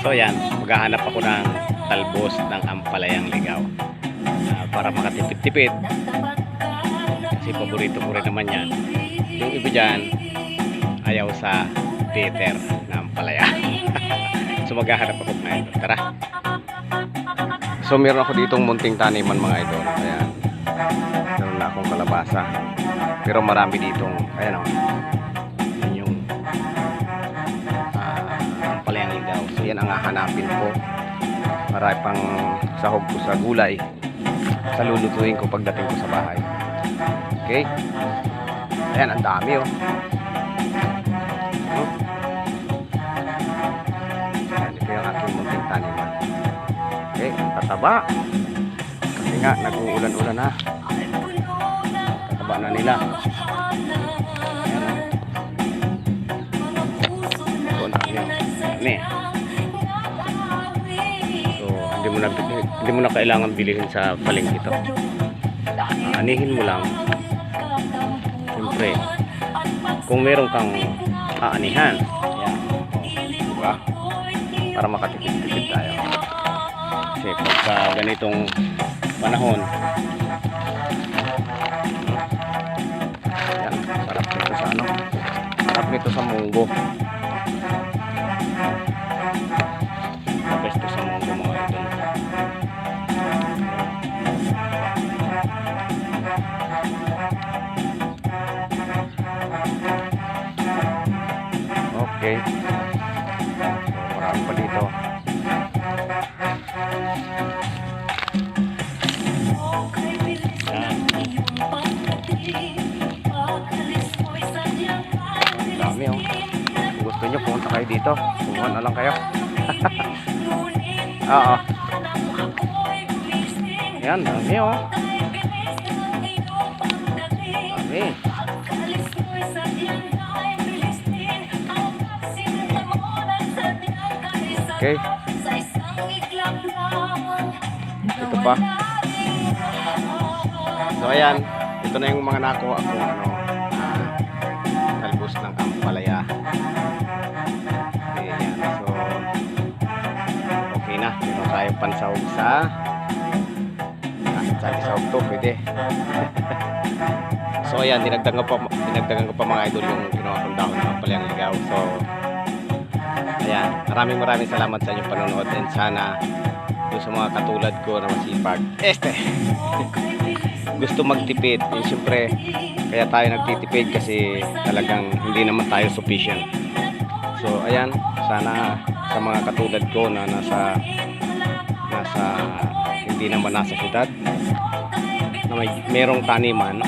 So yan, maghahanap ako ng talbos ng ampalayang ligaw. Ah, para makatipid-tipid. Kasi paborito ko rin naman yan. Yung iba dyan, ayaw sa bitter na ampalaya. so maghahanap ako mga. Tara. So meron ako ditong munting taniman mga idol. Ayan. Meron na akong kalabasa. Pero marami ditong, ayan o. ang hahanapin ko. Para pang sahog ko sa gulay. Sa lulutuin ko pagdating ko sa bahay. Okay? Ayan, ang dami oh. Ayan, ito yung aking munting taniman. Okay, ang tataba. Kasi nga, nag-uulan-ulan na. Tataba na nila. Ayan oh. Ito na eh. Mo na, hindi mo na kailangan bilhin sa palengke ito. Anihin mo lang. Siyempre, kung meron kang aanihan, yan. Diba? Para makatipid-tipid tayo. Kasi pagka ganitong panahon, yan, sarap nito sa ano, sarap nito sa munggo. Okay. Marami pa dito. Dami oh. Kung gusto nyo, pumunta kayo dito. Kumuha na lang kayo. Oo. Yan, dami oh. Dami. Okay. Ito pa. So ayan, ito na yung mga nakuha ko ano, ah, talbos ng ampalaya. Okay. So, okay na. Meron tayo pansahog sa kahit sa to, pwede. so ayan, dinagdagan ko pa, dinagdagan ko pa mga idol yung ginawa kong dahon ng ampalayang ligaw. So, maraming maraming salamat sa inyong panonood and sana yung sa mga katulad ko na masipag. Este! gusto magtipid. Yung siyempre, kaya tayo nagtitipid kasi talagang hindi naman tayo sufficient. So, ayan, sana sa mga katulad ko na nasa nasa hindi naman nasa syudad na may merong taniman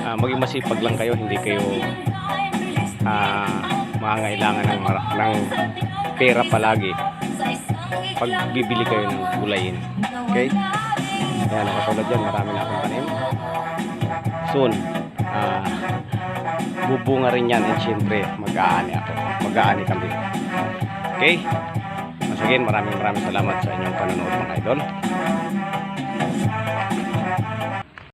ah, maging masipag lang kayo hindi kayo ah, mangangailangan ng, ng pera palagi pag bibili kayo ng gulayin okay Ayan, ang katulad dyan, marami na akong tanim. Soon, ah, bubunga rin yan and syempre, mag-aani ako. Mag-aani kami. Okay? Once again, maraming maraming salamat sa inyong panonood mga idol.